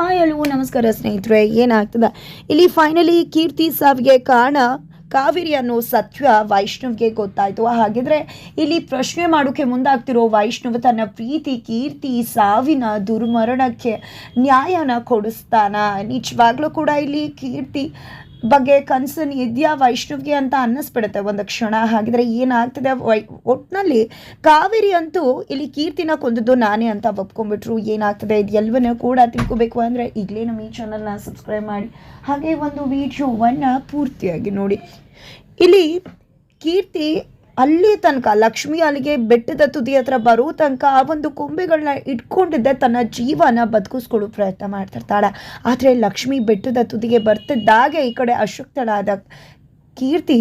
Hi hello ನಮಸ್ಕಾರ ಸ್ನೇಹಿತರೆ, ಏನಾಗ್ತದೆ? ಇಲ್ಲಿ ಫೈನಲಿ ಕೀರ್ತಿ ಸಾವಿಗೆ ಕಾರಣ ಕಾವೇರಿ ಅನ್ನೋ ಸತ್ಯ ವೈಷ್ಣವ್ಗೆ ಗೊತ್ತಾಯಿತು. ಹಾಗಿದ್ರೆ ಇಲ್ಲಿ ಪ್ರಶ್ನೆ ಮಾಡೋಕೆ ಮುಂದಾಗ್ತಿರೋ ವೈಷ್ಣವ ತನ್ನ ಪ್ರೀತಿ, ಕೀರ್ತಿ, ಸಾವಿನ ದುರ್ಮರಣಕ್ಕೆ ನ್ಯಾಯನ ಕೊಡಿಸ್ತಾನ? ನಿಜವಾಗ್ಲೂ ಕೂಡ ಇಲ್ಲಿ ಕೀರ್ತಿ ಬಗ್ಗೆ ಕನ್ಸನ್ ಇದೆಯಾ ವೈಷ್ಣವ್ಗೆ ಅಂತ ಅನ್ನಿಸ್ಬಿಡುತ್ತೆ ಒಂದು ಕ್ಷಣ. ಹಾಗಿದ್ರೆ ಏನಾಗ್ತದೆ? ವೈ ಒಟ್ಟಿನಲ್ಲಿ ಕಾವೇರಿ ಅಂತೂ ಇಲ್ಲಿ ಕೀರ್ತಿನ ಕೊಂದದ್ದು ನಾನೇ ಅಂತ ಒಪ್ಕೊಂಡ್ಬಿಟ್ರು. ಏನಾಗ್ತದೆ? ಇದು ಎಲ್ಲವನ್ನೂ ಕೂಡ ತಿಳ್ಕೊಬೇಕು ಅಂದರೆ ಈಗಲೇ ನಮ್ಮ ಈ ಚಾನಲ್ನ ಸಬ್ಸ್ಕ್ರೈಬ್ ಮಾಡಿ. ಹಾಗೆ ಒಂದು ವಿಡಿಯೋವನ್ನು ಪೂರ್ತಿಯಾಗಿ ನೋಡಿ. ಇಲ್ಲಿ ಕೀರ್ತಿ ಅಲ್ಲಿ ತನಕ ಲಕ್ಷ್ಮಿ ಅಲ್ಲಿಗೆ ಬೆಟ್ಟದ ತುದಿ ಹತ್ರ ಬರೋ ತನಕ ಆ ಒಂದು ಕೊಂಬೆಗಳನ್ನ ಇಟ್ಕೊಂಡಿದ್ದೆ. ತನ್ನ ಜೀವನ ಬದುಕಿಸ್ಕೊಳ್ಳೋ ಪ್ರಯತ್ನ ಮಾಡ್ತಿರ್ತಾಳೆ. ಆದರೆ ಲಕ್ಷ್ಮಿ ಬೆಟ್ಟದ ತುದಿಗೆ ಬರ್ತಿದ್ದಾಗೆ ಈ ಕಡೆ ಅಶಕ್ತಳಾದ ಕೀರ್ತಿ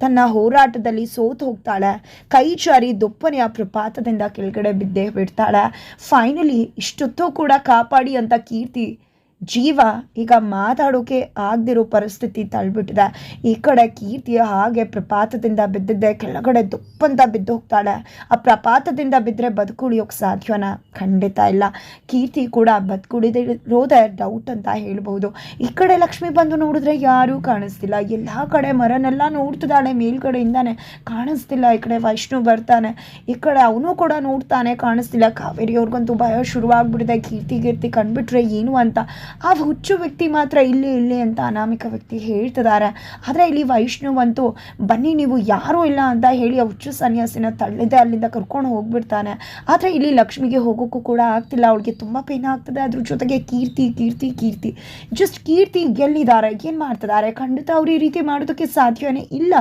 ತನ್ನ ಹೋರಾಟದಲ್ಲಿ ಸೋತು ಹೋಗ್ತಾಳೆ. ಕೈ ಜಾರಿ ದೊಪ್ಪನೆಯ ಪ್ರಪಾತದಿಂದ ಕೆಳಗಡೆ ಬಿದ್ದೇ ಬಿಡ್ತಾಳೆ. ಫೈನಲಿ ಇಷ್ಟೊತ್ತೂ ಕೂಡ ಕಾಪಾಡಿ ಅಂತ ಕೀರ್ತಿ ಜೀವ ಈಗ ಮಾತಾಡೋಕೆ ಆಗದಿರೋ ಪರಿಸ್ಥಿತಿ ತಳ್ಬಿಟ್ಟಿದೆ. ಈ ಕಡೆ ಕೀರ್ತಿ ಹಾಗೆ ಪ್ರಪಾತದಿಂದ ಬಿದ್ದಿದ್ದೆ, ಕೆಳಗಡೆ ದುಪ್ಪಂತ ಬಿದ್ದು ಹೋಗ್ತಾಳೆ. ಆ ಪ್ರಪಾತದಿಂದ ಬಿದ್ದರೆ ಬದುಕುಳಿಯೋಕೆ ಸಾಧ್ಯನ? ಖಂಡಿತ ಇಲ್ಲ. ಕೀರ್ತಿ ಕೂಡ ಬದುಕುಳಿದಿರೋದೇ ಡೌಟ್ ಅಂತ ಹೇಳ್ಬೋದು. ಈ ಕಡೆ ಲಕ್ಷ್ಮಿ ಬಂದು ನೋಡಿದ್ರೆ ಯಾರೂ ಕಾಣಿಸ್ತಿಲ್ಲ. ಎಲ್ಲ ಕಡೆ ಮರನೆಲ್ಲ ನೋಡ್ತಿದ್ದಾಳೆ, ಮೇಲ್ಗಡೆಯಿಂದಾನೆ ಕಾಣಿಸ್ತಿಲ್ಲ. ಈ ಕಡೆ ವೈಷ್ಣು ಬರ್ತಾನೆ. ಈ ಕಡೆ ಅವನು ಕೂಡ ನೋಡ್ತಾನೆ, ಕಾಣಿಸ್ತಿಲ್ಲ. ಕಾವೇರಿ ಅವ್ರಿಗಂತೂ ಭಯ ಶುರುವಾಗ್ಬಿಟ್ಟಿದೆ. ಕೀರ್ತಿ ಕೀರ್ತಿ ಕಂಡುಬಿಟ್ರೆ ಏನು ಅಂತ ಆ ಹುಚ್ಚು ವ್ಯಕ್ತಿ ಮಾತ್ರ ಇಲ್ಲಿ ಇಲ್ಲಿ ಅಂತ ಅನಾಮಿಕ ವ್ಯಕ್ತಿ ಹೇಳ್ತಿದ್ದಾರೆ. ಆದರೆ ಇಲ್ಲಿ ವೈಷ್ಣವಂತೂ ಬನ್ನಿ ನೀವು ಯಾರೂ ಇಲ್ಲ ಅಂತ ಹೇಳಿ ಆ ಹುಚ್ಚು ಸನ್ಯಾಸಿನ ತಳ್ಳಿದೆ, ಅಲ್ಲಿಂದ ಕರ್ಕೊಂಡು ಹೋಗ್ಬಿಡ್ತಾನೆ. ಆದರೆ ಇಲ್ಲಿ ಲಕ್ಷ್ಮಿಗೆ ಹೋಗೋಕ್ಕೂ ಕೂಡ ಆಗ್ತಿಲ್ಲ. ಅವಳಿಗೆ ತುಂಬ ಪೇನ್ ಆಗ್ತದೆ. ಅದ್ರ ಜೊತೆಗೆ ಕೀರ್ತಿ ಕೀರ್ತಿ ಕೀರ್ತಿ. ಜಸ್ಟ್ ಕೀರ್ತಿ ಗೆಲ್ಲಿದ್ದಾರೆ. ಏನು ಮಾಡ್ತಿದ್ದಾರೆ? ಖಂಡಿತ ಅವ್ರು ಈ ರೀತಿ ಮಾಡೋದಕ್ಕೆ ಸಾಧ್ಯವೇ ಇಲ್ಲ.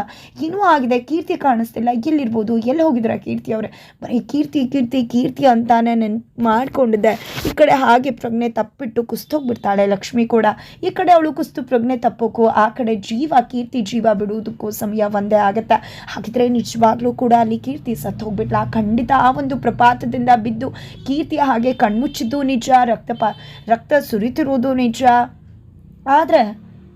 ಏನೂ ಆಗಿದೆ. ಕೀರ್ತಿ ಕಾಣಿಸ್ತಿಲ್ಲ. ಎಲ್ಲಿರ್ಬೋದು? ಎಲ್ಲಿ ಹೋಗಿದ್ರೆ ಕೀರ್ತಿ ಅವರೇ? ಬರೀ ಕೀರ್ತಿ ಕೀರ್ತಿ ಕೀರ್ತಿ ಅಂತಾನೆ ನೆನ್ಪು ಮಾಡ್ಕೊಂಡಿದ್ದೆ. ಈ ಕಡೆ ಹಾಗೆ ಪ್ರಜ್ಞೆ ತಪ್ಪಿಟ್ಟು ಕುಸ್ತೋಗ್ಬಿಡ್ತಾಳೆ ಲಕ್ಷ್ಮಿ ಕೂಡ ಈ ಕಡೆ ಅವಳು ಕುಸ್ತು ಪ್ರಜ್ಞೆ ತಪ್ಪೋಕ್ಕೂ ಆ ಕಡೆ ಜೀವ, ಕೀರ್ತಿ ಜೀವ ಬಿಡುವುದಕ್ಕೂ ಸಮಯ ಒಂದೇ ಆಗುತ್ತೆ. ಹಾಗಿದ್ರೆ ನಿಜವಾಗ್ಲೂ ಕೂಡ ಅಲ್ಲಿ ಕೀರ್ತಿ ಸತ್ತು ಖಂಡಿತ ಆ ಒಂದು ಪ್ರಪಾತದಿಂದ ಬಿದ್ದು ಕೀರ್ತಿಯ ಹಾಗೆ ಕಣ್ಮುಚ್ಚಿದ್ದು ನಿಜ ರಕ್ತಪ ರಕ್ತ ಸುರಿತಿರೋದು ನಿಜ. ಆದರೆ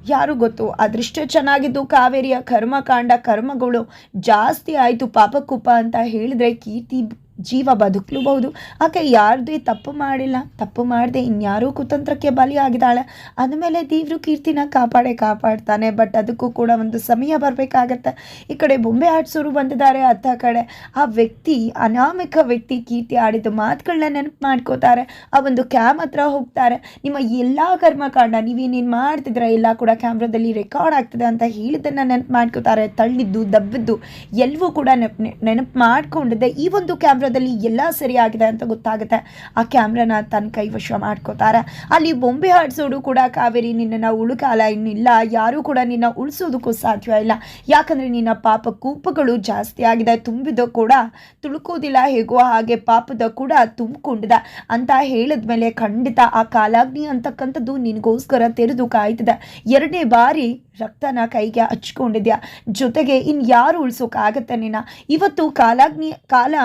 ಯಾರು ಗೊತ್ತು? ಅದೃಷ್ಟ ಚೆನ್ನಾಗಿದ್ದು ಕಾವೇರಿಯ ಕರ್ಮಕಾಂಡ, ಕರ್ಮಗಳು ಜಾಸ್ತಿ ಆಯಿತು, ಪಾಪಕುಪ ಅಂತ ಹೇಳಿದ್ರೆ ಕೀರ್ತಿ ಜೀವ ಬದುಕಲೂಬಹುದು. ಆಕೆ ಯಾರ್ದು ತಪ್ಪು ಮಾಡಿಲ್ಲ. ತಪ್ಪು ಮಾಡದೆ ಇನ್ಯಾರೂ ಕುತಂತ್ರಕ್ಕೆ ಬಲಿಯಾಗಿದ್ದಾಳೆ. ಅಂದಮೇಲೆ ದೇವರು ಕೀರ್ತಿನ ಕಾಪಾಡೇ ಕಾಪಾಡ್ತಾನೆ. ಬಟ್ ಅದಕ್ಕೂ ಕೂಡ ಒಂದು ಸಮಯ ಬರಬೇಕಾಗತ್ತೆ. ಈ ಕಡೆ ಬೊಂಬೆ ಆಡ್ಸೋರು ಬಂದಿದ್ದಾರೆ ಅತ್ತ ಕಡೆ. ಆ ವ್ಯಕ್ತಿ, ಅನಾಮಿಕ ವ್ಯಕ್ತಿ ಕೀರ್ತಿ ಆಡಿದ ಮಾತುಗಳನ್ನ ನೆನಪು ಮಾಡ್ಕೋತಾರೆ. ಆ ಒಂದು ಕ್ಯಾಮ್ ಹತ್ರ ಹೋಗ್ತಾರೆ. ನಿಮ್ಮ ಎಲ್ಲ ಕರ್ಮಕಾಂಡ ನೀವೇನೇನು ಮಾಡ್ತಿದ್ರ ಎಲ್ಲ ಕೂಡ ಕ್ಯಾಮ್ರಾದಲ್ಲಿ ರೆಕಾರ್ಡ್ ಆಗ್ತದೆ ಅಂತ ಹೇಳಿದ್ದನ್ನು ನೆನಪು ಮಾಡ್ಕೋತಾರೆ. ತಳ್ಳಿದ್ದು, ದಬ್ಬಿದ್ದು ಎಲ್ಲವೂ ಕೂಡ ನೆಪ್ ನೆನಪು ಮಾಡ್ಕೊಂಡಿದ್ದೆ ಈ ಒಂದು ಕ್ಯಾಮ್ರಾದಲ್ಲಿ ಎಲ್ಲ ಸರಿಯಾಗಿದೆ ಅಂತ ಗೊತ್ತಾಗುತ್ತೆ. ಆ ಕ್ಯಾಮ್ರಾನ ತನ್ನ ಕೈವಶ ಮಾಡ್ಕೋತಾರೆ. ಅಲ್ಲಿ ಬೊಂಬೆ ಆಡಿಸೋಡು ಕೂಡ ಕಾವೇರಿ ನಿನ್ನನ್ನು ಉಳುಕಾಲ ಇನ್ನಿಲ್ಲ. ಯಾರೂ ಕೂಡ ನಿನ್ನ ಉಳಿಸೋದಕ್ಕೂ ಸಾಧ್ಯ ಇಲ್ಲ. ಯಾಕಂದರೆ ನಿನ್ನ ಪಾಪ ಕೂಪಗಳು ಜಾಸ್ತಿ ಆಗಿದೆ. ತುಂಬಿದ ಕೂಡ ತುಳುಕೋದಿಲ್ಲ. ಹೇಗೋ ಹಾಗೆ ಪಾಪದ ಕೂಡ ತುಂಬಿಕೊಂಡಿದೆ. ಅಂತ ಹೇಳಿದ್ಮೇಲೆ ಖಂಡಿತ ಆ ಕಾಲಾಗ್ನಿ ಅಂತಕ್ಕಂಥದ್ದು ನಿನಗೋಸ್ಕರ ತೆರೆದು ಕಾಯ್ತದೆ. ಎರಡನೇ ಬಾರಿ ರಕ್ತನ ಕೈಗೆ ಹಚ್ಕೊಂಡಿದ್ಯಾ? ಜೊತೆಗೆ ಇನ್ನು ಯಾರು ಉಳಿಸೋಕ್ಕಾಗತ್ತೆ ನಿನ್ನ? ಇವತ್ತು ಕಾಲಾಗ್ನಿ, ಕಾಲ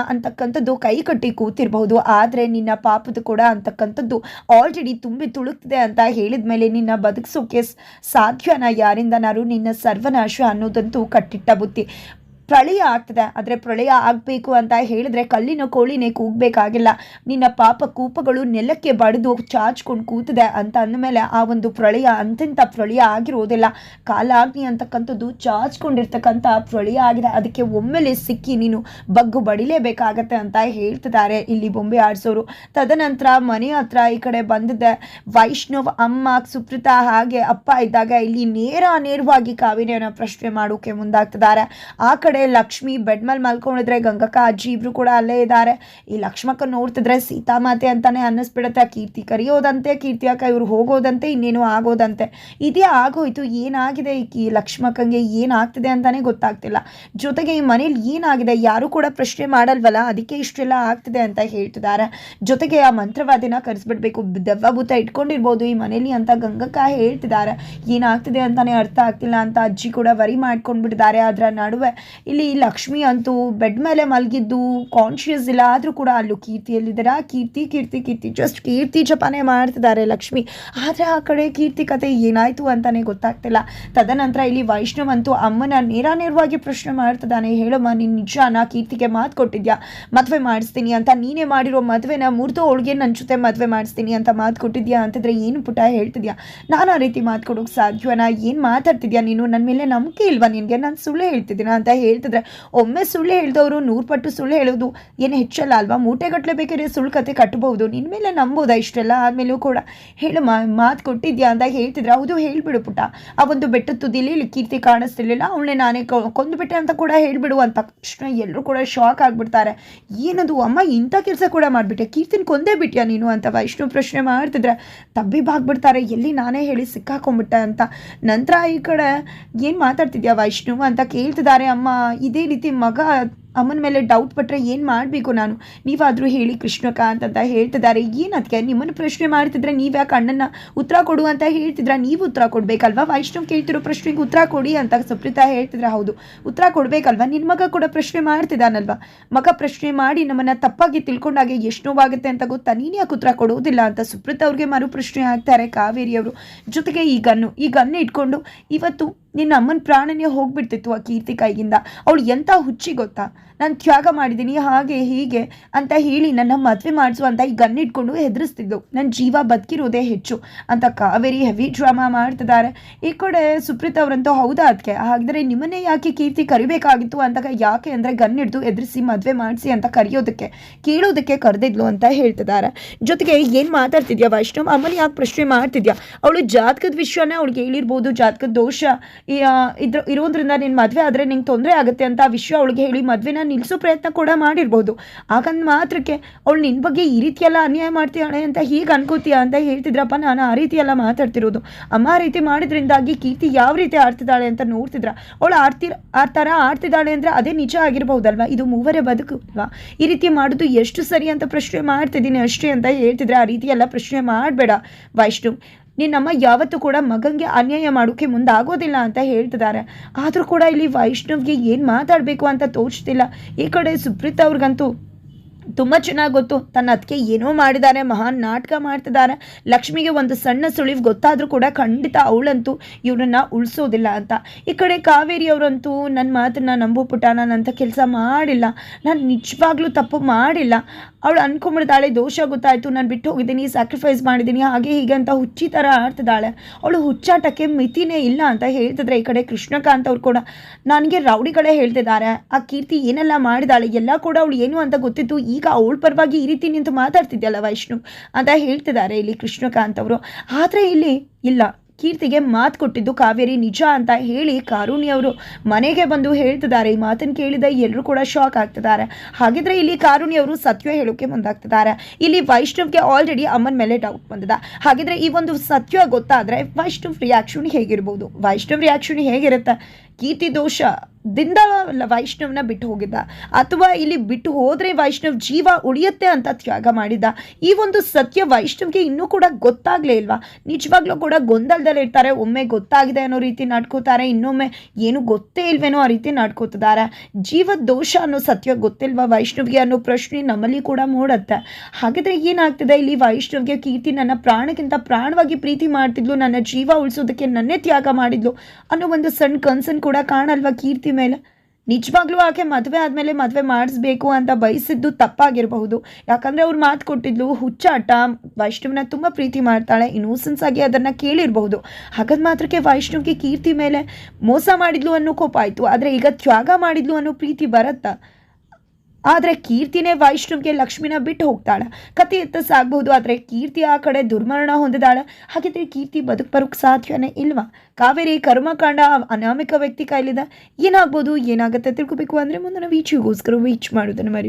ಅಂತಕ್ಕಂಥದ್ದು ಕೈ ಕಟ್ಟಿ ಕೂತಿರಬಹುದು. ಆದರೆ ನಿನ್ನ ಪಾಪದ ಕೂಡ ಅಂತಕ್ಕಂಥದ್ದು ಆಲ್ರೆಡಿ ತುಂಬಿ ತುಳುಕ್ತಿದೆ ಅಂತ ಹೇಳಿದ ಮೇಲೆ ನಿನ್ನ ಬದುಕಿಸೋಕೆ ಸಾಧ್ಯನ ಯಾರಿಂದನಾರು ನಿನ್ನ ಸರ್ವನಾಶ ಅನ್ನೋದಂತೂ ಕಟ್ಟಿಟ್ಟ ಬುತ್ತಿ ಪ್ರಳಯ ಆಗ್ತದೆ. ಆದರೆ ಪ್ರಳಯ ಆಗಬೇಕು ಅಂತ ಹೇಳಿದ್ರೆ ಕಲ್ಲಿನ ಕೋಳಿನೇ ಕೂಗಬೇಕಾಗಿಲ್ಲ. ನಿನ್ನ ಪಾಪ ಕೂಪಗಳು ನೆಲಕ್ಕೆ ಬಡಿದು ಚಾಚ್ಕೊಂಡು ಕೂತಿದೆ ಅಂತ ಅಂದಮೇಲೆ ಆ ಒಂದು ಪ್ರಳಯ ಅಂತಿಂತ ಪ್ರಳಯ ಆಗಿರೋದಿಲ್ಲ. ಕಾಲಾಗ್ನಿ ಅಂತಕ್ಕಂಥದ್ದು ಚಾಚ್ಕೊಂಡಿರ್ತಕ್ಕಂಥ ಪ್ರಳಯ ಆಗಿದೆ. ಅದಕ್ಕೆ ಒಮ್ಮೆಲೆ ಸಿಕ್ಕಿ ನೀನು ಬಗ್ಗು ಬಡಿಲೇಬೇಕಾಗತ್ತೆ ಅಂತ ಹೇಳ್ತಿದ್ದಾರೆ ಇಲ್ಲಿ ಬೊಂಬೆ ಆಡಿಸೋರು. ತದನಂತರ ಮನೆ ಹತ್ರ ಈ ಕಡೆ ಬಂದಿದ್ದೆ ವೈಷ್ಣವ್, ಅಮ್ಮ, ಸುಪ್ರೀತಾ ಹಾಗೆ ಅಪ್ಪ ಇದ್ದಾಗ ಇಲ್ಲಿ ನೇರ ನೇರವಾಗಿ ಕಾವೇರಿಯನ್ನು ಪ್ರಶ್ನೆ ಮಾಡೋಕೆ ಮುಂದಾಗ್ತಿದ್ದಾರೆ. ಆ ಕಡೆ ಲಕ್ಷ್ಮಿ ಬೆಡ್ ಮೇಲೆ ಮಲ್ಕೊಂಡಿದ್ರೆ ಗಂಗಕ್ಕ, ಅಜ್ಜಿ ಇಬ್ರು ಕೂಡ ಅಲ್ಲೇ ಇದ್ದಾರೆ ಈ ಲಕ್ಷ್ಮಕ್ಕ ನೋಡ್ತಿದ್ರೆ ಸೀತಾಮಾತೆ ಅಂತಾನೆ ಅನ್ನಿಸ್ಬಿಡುತ್ತೆ. ಕೀರ್ತಿ ಕರಿಯೋದಂತೆ, ಕೀರ್ತಿ ಅಕ್ಕ ಇವ್ರು ಹೋಗೋದಂತೆ, ಇನ್ನೇನು ಆಗೋದಂತೆ. ಇದೇ ಆಗೋಯ್ತು. ಏನಾಗಿದೆ ಈ ಲಕ್ಷ್ಮಕ್ಕಂಗೆ? ಏನಾಗ್ತಿದೆ ಅಂತಾನೆ ಗೊತ್ತಾಗ್ತಿಲ್ಲ. ಜೊತೆಗೆ ಈ ಮನೇಲಿ ಏನಾಗಿದೆ? ಯಾರು ಕೂಡ ಪ್ರಶ್ನೆ ಮಾಡಲ್ವಲ್ಲ? ಅದಕ್ಕೆ ಇಷ್ಟೆಲ್ಲ ಆಗ್ತಿದೆ ಅಂತ ಹೇಳ್ತಿದ್ದಾರೆ. ಜೊತೆಗೆ ಆ ಮಂತ್ರವಾದಿನ ಕರೆಸ್ಬಿಡ್ಬೇಕು. ದೆವ್ವ ಭೂತ ಇಟ್ಕೊಂಡಿರ್ಬೋದು ಈ ಮನೇಲಿ ಅಂತ ಗಂಗಕ್ಕ ಹೇಳ್ತಿದ್ದಾರೆ. ಏನಾಗ್ತಿದೆ ಅಂತಾನೆ ಅರ್ಥ ಆಗ್ತಿಲ್ಲ ಅಂತ ಅಜ್ಜಿ ಕೂಡ ವರಿ ಮಾಡ್ಕೊಂಡ್ಬಿಟ್ಟಿದ್ದಾರೆ. ಅದರ ನಡುವೆ ಇಲ್ಲಿ ಲಕ್ಷ್ಮಿ ಅಂತೂ ಬೆಡ್ ಮೇಲೆ ಮಲಗಿದ್ದು ಕಾನ್ಷಿಯಸ್ ಇಲ್ಲ, ಆದರೂ ಕೂಡ ಅಲ್ಲೂ ಕೀರ್ತಿಯಲ್ಲಿದ್ದಾರೆ? ಕೀರ್ತಿ ಕೀರ್ತಿ ಕೀರ್ತಿ ಜಸ್ಟ್ ಕೀರ್ತಿ ಜಪಾನೆ ಮಾಡ್ತಿದ್ದಾರೆ ಲಕ್ಷ್ಮಿ. ಆದರೆ ಆ ಕಡೆ ಕೀರ್ತಿ ಕತೆ ಏನಾಯಿತು ಅಂತಲೇ ಗೊತ್ತಾಗ್ತಿಲ್ಲ. ತದನಂತರ ಇಲ್ಲಿ ವೈಷ್ಣವ್ ಅಂತೂ ಅಮ್ಮನ ನೇರ ನೇರವಾಗಿ ಪ್ರಶ್ನೆ ಮಾಡ್ತಿದ್ದಾನೆ. ಹೇಳಮ್ಮ, ನೀನು ನಿಜಾನ? ಕೀರ್ತಿಗೆ ಮಾತು ಕೊಟ್ಟಿದ್ಯಾ? ಮದುವೆ ಮಾಡಿಸ್ತೀನಿ ಅಂತ ನೀನೇ ಮಾಡಿರೋ ಮದುವೆನ ಮುರಿದು ಅವಳಿಗೆ ನನ್ನ ಜೊತೆ ಮದುವೆ ಮಾಡಿಸ್ತೀನಿ ಅಂತ ಮಾತು ಕೊಟ್ಟಿದ್ಯಾ ಅಂತಂದರೆ ಏನು ಪುಟ ಹೇಳ್ತಿದ್ಯಾ? ನಾನು ಆ ರೀತಿ ಮಾತು ಕೊಡೋಕೆ ಸಾಧ್ಯವನಾ ಏನು ಮಾತಾಡ್ತಿದ್ಯಾ ನೀನು? ನನ್ನ ಮೇಲೆ ನಂಬಿಕೆ ಇಲ್ವಾ ನಿನಗೆ? ನಾನು ಸುಳ್ಳು ಹೇಳ್ತಿದ್ದೀನ ಅಂತ ಹೇಳ್ತಿದ್ರೆ, ಒಮ್ಮೆ ಸುಳ್ಳು ಹೇಳ್ದವರು ನೂರು ಪಟ್ಟು ಸುಳ್ಳು ಹೇಳೋದು ಏನು ಹೆಚ್ಚಲ್ಲ ಅಲ್ವಾ? ಮೂಟೆಗಟ್ಟಲೆ ಬೇಕಾದ್ರೆ ಸುಳ್ಳು ಕತೆ ಕಟ್ಟಬಹುದು ನಿನ್ನ ಮೇಲೆ ನಂಬೋದಾ ಇಷ್ಟೆಲ್ಲ ಆದಮೇಲೂ ಕೂಡ? ಹೇಳು ಮಾತು ಕೊಟ್ಟಿದ್ಯಾ ಅಂತ ಹೇಳ್ತಿದ್ರೆ, ಹೌದು ಹೇಳಿಬಿಡು ಪುಟ್ಟ. ಆ ಒಂದು ಬೆಟ್ಟದ ತುದಿಲಿ ಕೀರ್ತಿ ಕಾಣಿಸ್ತಿರ್ಲಿಲ್ಲ. ಅವಳನ್ನೇ ನಾನೇ ಕೊಂದುಬಿಟ್ಟೆ ಅಂತ ಕೂಡ ಹೇಳಿಬಿಡು ಅಂತ ತಕ್ಷಣ ಎಲ್ಲರೂ ಕೂಡ ಶಾಕ್ ಆಗಿಬಿಡ್ತಾರೆ. ಏನದು ಅಮ್ಮ ಇಂಥ ಕೆಲಸ ಕೂಡ ಮಾಡಿಬಿಟ್ಟೆ? ಕೀರ್ತಿನ ಕೊಂದೇ ಬಿಟ್ಟಿಯಾ ನೀನು ಅಂತ ವೈಷ್ಣು ಪ್ರಶ್ನೆ ಮಾಡ್ತಿದ್ರೆ ತಬ್ಬಿಬಾಗ್ಬಿಡ್ತಾರೆ ಎಲ್ಲಿ ನಾನೇ ಹೇಳಿ ಸಿಕ್ಕಾಕೊಂಡ್ಬಿಟ್ಟೆ ಅಂತ. ನಂತರ ಈ ಕಡೆ ಏನು ಮಾತಾಡ್ತಿದ್ಯಾ ವೈಷ್ಣು ಅಂತ ಕೇಳ್ತಿದ್ದಾರೆ ಅಮ್ಮ. ಇದೇ ರೀತಿ ಮಗ ಅಮ್ಮನ ಮೇಲೆ ಡೌಟ್ ಪಟ್ಟರೆ ಏನು ಮಾಡಬೇಕು ನಾನು? ನೀವಾದರೂ ಹೇಳಿ ಕೃಷ್ಣಕ ಅಂತಂತ ಹೇಳ್ತಿದ್ದಾರೆ. ಏನು ಅದಕ್ಕೆ ನಿಮ್ಮನ್ನು ಪ್ರಶ್ನೆ ಮಾಡ್ತಿದ್ರೆ ನೀವು ಯಾಕೆ ಅಣ್ಣನ ಉತ್ತರ ಕೊಡು ಅಂತ ಹೇಳ್ತಿದ್ರ? ನೀವು ಉತ್ತರ ಕೊಡಬೇಕಲ್ವಾ? ವೈಷ್ಣವ್ ಕೇಳ್ತಿರೋ ಪ್ರಶ್ನೆಗೆ ಉತ್ತರ ಕೊಡಿ ಅಂತ ಸುಪ್ರೀತಾ ಹೇಳ್ತಿದ್ರೆ. ಹೌದು. ಉತ್ತರ ಕೊಡಬೇಕಲ್ವಾ? ನಿನ್ನ ಮಗ ಕೂಡ ಪ್ರಶ್ನೆ ಮಾಡ್ತಿದ್ದಾನಲ್ವಾ ಮಗ ಪ್ರಶ್ನೆ ಮಾಡಿ ನಮ್ಮನ್ನು ತಪ್ಪಾಗಿ ತಿಳ್ಕೊಂಡಾಗೆ ಎಷ್ಟು ನೋವಾಗುತ್ತೆ ಅಂತ ಗೊತ್ತಾ? ನೀನು ಯಾಕೆ ಉತ್ತರ ಕೊಡುವುದಿಲ್ಲ ಅಂತ ಸುಪ್ರೀತ ಅವ್ರಿಗೆ ಮರು ಪ್ರಶ್ನೆ ಹಾಕ್ತಾರೆ ಕಾವೇರಿ ಅವರು ಜೊತೆಗೆ ಈ ಗನ್ನು ಈ ಗನ್ನು ಇಟ್ಕೊಂಡು ಇವತ್ತು ನಿನ್ನ ಅಮ್ಮನ ಪ್ರಾಣನೇ ಹೋಗ್ಬಿಡ್ತಿತ್ತು ಆ ಕೀರ್ತಿ ಕೈಗಿಂದ ಅವಳು ಎಂಥ ಹುಚ್ಚಿ ಗೊತ್ತಾ? ನಾನು ತ್ಯಾಗ ಮಾಡಿದ್ದೀನಿ, ಹಾಗೆ ಹೀಗೆ ಅಂತ ಹೇಳಿ ನನ್ನ ಮದುವೆ ಮಾಡಿಸು ಅಂತ ಈ ಗನ್ನಿಟ್ಕೊಂಡು ಹೆದರಿಸ್ತಿದ್ದು ನನ್ನ ಜೀವ ಬದುಕಿರೋದೇ ಹೆಚ್ಚು ಅಂತ ಕಾವೇರಿ ಹೆವಿ ಡ್ರಾಮಾ ಮಾಡ್ತಿದ್ದಾರೆ. ಈ ಕಡೆ ಸುಪ್ರೀತ್ ಅವರಂತೂ ಹೌದಾ ಅದಕ್ಕೆ ಹಾಗಿದ್ರೆ ನಿಮ್ಮನ್ನೇ ಯಾಕೆ ಕೀರ್ತಿ ಕರಿಬೇಕಾಗಿತ್ತು ಅಂತ ಯಾಕೆ ಅಂದರೆ ಗನ್ ಹಿಡಿದು ಎದುರಿಸಿ ಮದುವೆ ಮಾಡಿಸಿ ಅಂತ ಕರೆಯೋದಕ್ಕೆ, ಕೇಳೋದಕ್ಕೆ ಕರೆದಿದ್ಲು ಅಂತ ಹೇಳ್ತಿದ್ದಾರೆ. ಜೊತೆಗೆ ಏನು ಮಾತಾಡ್ತಿದ್ಯಾ ವೈಷ್ಣವ್? ಅಮ್ಮನ ಯಾಕೆ ಪ್ರಶ್ನೆ ಮಾಡ್ತಿದ್ಯಾ? ಅವಳು ಜಾತಕದ ವಿಷಯನೇ ಅವಳಿಗೆ ಹೇಳಿರ್ಬೋದು, ಜಾತಕದ ದೋಷ ಇದ್ರ ಇರೋದ್ರಿಂದ ನಿನ್ನ ಮದುವೆ ಆದರೆ ನಿಂಗೆ ತೊಂದರೆ ಆಗುತ್ತೆ ಅಂತ ಆ ವಿಷಯ ಅವಳಿಗೆ ಹೇಳಿ ಮದುವೆನ ನಿಲ್ಲಿಸೋ ಪ್ರಯತ್ನ ಕೂಡ ಮಾಡಿರ್ಬೋದು. ಹಾಗಂದ್ ಮಾತ್ರಕ್ಕೆ ಅವಳು ನಿನ್ನ ಬಗ್ಗೆ ಈ ರೀತಿಯೆಲ್ಲ ಅನ್ಯಾಯ ಮಾಡ್ತೀಯಾಳೆ ಅಂತ ಹೀಗೆ ಅನ್ಕೋತೀಯ ಅಂತ ಹೇಳ್ತಿದ್ರಪ್ಪ ನಾನು ಆ ರೀತಿಯೆಲ್ಲ ಮಾತಾಡ್ತಿರೋದು. ಅಮ್ಮ ಆ ರೀತಿ ಮಾಡಿದ್ರಿಂದಾಗಿ ಕೀರ್ತಿ ಯಾವ ರೀತಿ ಆಡ್ತಿದ್ದಾಳೆ ಅಂತ ನೋಡ್ತಿದ್ರ. ಅವಳು ಆಡ್ತಿ, ಆ ಥರ ಆಡ್ತಿದ್ದಾಳೆ ಅಂದರೆ ಅದೇ ನಿಜ ಆಗಿರ್ಬೋದಲ್ವ ಇದು ಮೂವರೇ ಬದುಕು ಅಲ್ವಾ? ಈ ರೀತಿ ಮಾಡೋದು ಎಷ್ಟು ಸರಿ ಅಂತ ಪ್ರಶ್ನೆ ಮಾಡ್ತಿದ್ದೀನಿ ಅಷ್ಟೇ ಅಂತ ಹೇಳ್ತಿದ್ರೆ ಆ ರೀತಿ ಎಲ್ಲ ಪ್ರಶ್ನೆ ಮಾಡಬೇಡ. ವೈಷ್ಣವ್ ನಿನ್ನಮ್ಮ ಯಾವತ್ತೂ ಕೂಡ ಮಗಂಗೆ ಅನ್ಯಾಯ ಮಾಡೋಕ್ಕೆ ಮುಂದಾಗೋದಿಲ್ಲ ಅಂತ ಹೇಳ್ತಿದ್ದಾರೆ. ಆದರೂ ಕೂಡ ಇಲ್ಲಿ ವೈಷ್ಣವ್ಗೆ ಏನು ಮಾತಾಡಬೇಕು ಅಂತ ತೋಚ್ತಿಲ್ಲ. ಈ ಕಡೆ ಸುಪ್ರೀತ್ ಅವ್ರಿಗಂತೂ ತುಂಬ ಚೆನ್ನಾಗಿ ಗೊತ್ತು. ತನ್ನ ಅದಕ್ಕೆ ಏನೋ ಮಾಡಿದ್ದಾರೆ ಮಹಾನ್ ನಾಟಕ ಮಾಡ್ತಿದ್ದಾರೆ ಲಕ್ಷ್ಮಿಗೆ ಒಂದು ಸಣ್ಣ ಸುಳಿವು ಗೊತ್ತಾದರೂ ಕೂಡ ಖಂಡಿತ ಅವಳಂತೂ ಇವ್ರನ್ನ ಉಳಿಸೋದಿಲ್ಲ ಅಂತ. ಈ ಕಡೆ ಕಾವೇರಿ ಅವರಂತೂ ನನ್ನ ಮಾತನ್ನ ನಂಬು ಪುಟ್ಟ ನಾನಂಥ ಕೆಲಸ ಮಾಡಿಲ್ಲ. ನಾನು ನಿಜವಾಗ್ಲೂ ತಪ್ಪು ಮಾಡಿಲ್ಲ. ಅವಳು ಅಂದ್ಕೊಂಬಿಡ್ತಾಳೆ ದೋಷ ಗೊತ್ತಾಯಿತು, ನಾನು ಬಿಟ್ಟು ಹೋಗಿದ್ದೀನಿ ಸ್ಯಾಕ್ರಿಫೈಸ್ ಮಾಡಿದ್ದೀನಿ, ಹಾಗೆ ಹೀಗೆ ಅಂತ ಹುಚ್ಚಿ ಥರ ಆಡ್ತಿದ್ದಾಳೆ ಅವಳು ಹುಚ್ಚಾಟಕ್ಕೆ ಮಿತಿನೇ ಇಲ್ಲ ಅಂತ ಹೇಳ್ತಿದ್ರೆ ಈ ಕಡೆ ಕೃಷ್ಣಕಾಂತ್ ಅವ್ರು ಕೂಡ. ನನಗೆ ರೌಡಿಗಳೇ ಹೇಳ್ತಿದ್ದಾರೆ. ಆ ಕೀರ್ತಿ ಏನೆಲ್ಲ ಮಾಡಿದಾಳೆ, ಎಲ್ಲ ಕೂಡ ಅವಳು ಏನು ಅಂತ ಗೊತ್ತಿತ್ತು ಈಗ ಅವಳ ಪರವಾಗಿ ಈ ರೀತಿ ನಿಂತು ಮಾತಾಡ್ತಿದ್ಯಲ್ಲ ವೈಷ್ಣು? ಅಂತ ಹೇಳ್ತಿದ್ದಾರೆ ಇಲ್ಲಿ ಕೃಷ್ಣಕಾಂತ್ ಅವರು. ಆದರೆ ಇಲ್ಲಿ ಇಲ್ಲ, ಕೀರ್ತಿಗೆ ಮಾತು ಕೊಟ್ಟಿದ್ದು ಕಾವೇರಿ ನಿಜ ಅಂತ ಹೇಳಿ ಕಾರುಣಿ ಅವರು ಮನೆಗೆ ಬಂದು ಹೇಳ್ತಿದ್ದಾರೆ. ಈ ಮಾತನ್ನು ಕೇಳಿದ ಎಲ್ಲರೂ ಕೂಡ ಶಾಕ್ ಆಗ್ತಿದ್ದಾರೆ. ಹಾಗಿದ್ರೆ ಇಲ್ಲಿ ಕಾರುಣಿ ಅವರು ಸತ್ಯ ಹೇಳೋಕೆ ಮುಂದಾಗ್ತಿದ್ದಾರೆ. ಇಲ್ಲಿ ವೈಷ್ಣವ್ಗೆ ಆಲ್ರೆಡಿ ಅಮ್ಮನ ಮೇಲೆ ಡೌಟ್ ಬಂದಿದೆ. ಹಾಗಿದ್ರೆ ಈ ಒಂದು ಸತ್ಯ ಗೊತ್ತಾದರೆ ವೈಷ್ಣವ್ ರಿಯಾಕ್ಷನ್ ಹೇಗಿರ್ಬೋದು? ವೈಷ್ಣವ್ ರಿಯಾಕ್ಷನ್ ಹೇಗಿರುತ್ತೆ? ಕೀರ್ತಿ ದೋಷದಿಂದ ವೈಷ್ಣವನ ಬಿಟ್ಟು ಹೋಗಿದ್ದ. ಅಥವಾ ಇಲ್ಲಿ ಬಿಟ್ಟು ಹೋದರೆ ವೈಷ್ಣವ್ ಜೀವ ಉಳಿಯುತ್ತೆ ಅಂತ ತ್ಯಾಗ ಮಾಡಿದ್ದ ಈ ಒಂದು ಸತ್ಯ ವೈಷ್ಣವ್ಗೆ ಇನ್ನೂ ಕೂಡ ಗೊತ್ತಾಗಲೇ ಇಲ್ವಾ? ನಿಜವಾಗ್ಲೂ ಕೂಡ ಗೊಂದಲದಲ್ಲಿ ಇರ್ತಾರೆ, ಒಮ್ಮೆ ಗೊತ್ತಾಗಿದೆ ಅನ್ನೋ ರೀತಿ ನಡ್ಕೋತಾರೆ, ಇನ್ನೊಮ್ಮೆ ಏನು ಗೊತ್ತೇ ಇಲ್ವೇನೋ ಆ ರೀತಿ ನಡ್ಕೋತಿದ್ದಾರೆ. ಜೀವ ದೋಷ ಅನ್ನೋ ಸತ್ಯ ಗೊತ್ತಿಲ್ವಾ ವೈಷ್ಣವ್ಗೆ ಅನ್ನೋ ಪ್ರಶ್ನೆ ನಮ್ಮಲ್ಲಿ ಕೂಡ ಮೂಡತ್ತೆ. ಹಾಗಾದರೆ ಏನಾಗ್ತಿದೆ? ಇಲ್ಲಿ ವೈಷ್ಣವ್ಗೆ ಕೀರ್ತಿ ನನ್ನ ಪ್ರಾಣಕ್ಕಿಂತ ಪ್ರಾಣವಾಗಿ ಪ್ರೀತಿ ಮಾಡ್ತಿದ್ಲು, ನನ್ನ ಜೀವ ಉಳಿಸೋದಕ್ಕೆ ನನ್ನೇ ತ್ಯಾಗ ಮಾಡಿದ್ಲು ಅನ್ನೋ ಒಂದು ಸಣ್ಣ ಕನ್ಸನ್ ಕೂಡ ಕಾಣಲ್ವಾ ಕೀರ್ತಿ ಮೇಲೆ ನಿಜವಾಗ್ಲೂ ಆಕೆ ಮದುವೆ ಆದಮೇಲೆ ಮದುವೆ ಮಾಡಿಸ್ಬೇಕು ಅಂತ ಬಯಸಿದ್ದು ತಪ್ಪಾಗಿರಬಹುದು. ಯಾಕಂದರೆ ಅವ್ರು ಮಾತು ಕೊಟ್ಟಿದ್ಲು, ಹುಚ್ಚಾಟ, ವೈಷ್ಣವನ ತುಂಬ ಪ್ರೀತಿ ಮಾಡ್ತಾಳೆ ಇನ್ನೋಸೆನ್ಸ್ ಆಗಿ ಅದನ್ನು ಕೇಳಿರಬಹುದು. ಹಾಗದ ಮಾತ್ರಕ್ಕೆ ವೈಷ್ಣವ್ಗೆ ಕೀರ್ತಿ ಮೇಲೆ ಮೋಸ ಮಾಡಿದ್ಲು ಅನ್ನೋ ಕೋಪ ಆಯಿತು. ಆದರೆ ಈಗ ತ್ಯಾಗ ಮಾಡಿದ್ಲು ಅನ್ನೋ ಪ್ರೀತಿ ಬರುತ್ತಾ? ಆದರೆ ಕೀರ್ತಿನೇ ವೈಷ್ಣವ್ಗೆ ಲಕ್ಷ್ಮಿನ ಬಿಟ್ಟು ಹೋಗ್ತಾಳೆ. ಕತೆ ಎತ್ತ ಆದರೆ ಕೀರ್ತಿ ಆ ಕಡೆ ದುರ್ಮರಣ ಹೊಂದಿದಾಳೆ. ಹಾಗಿದ್ರೆ ಕೀರ್ತಿ ಬದುಕು ಬರೋಕ್ಕೆ ಸಾಧ್ಯವೇ ಇಲ್ವಾ? ಕಾವೇರಿ ಕರ್ಮಕಾಂಡ ಅನಾಮಿಕ ವ್ಯಕ್ತಿ ಕೈಲಿದೆ ಏನಾಗ್ಬೋದು, ಏನಾಗುತ್ತೆ ತಿಳ್ಕೊಬೇಕು ಅಂದರೆ ಮುಂದಿನ ವೀಚಿಗೋಸ್ಕರ ವೀಚ್ ಮಾಡೋದನ್ನು ಮರಿ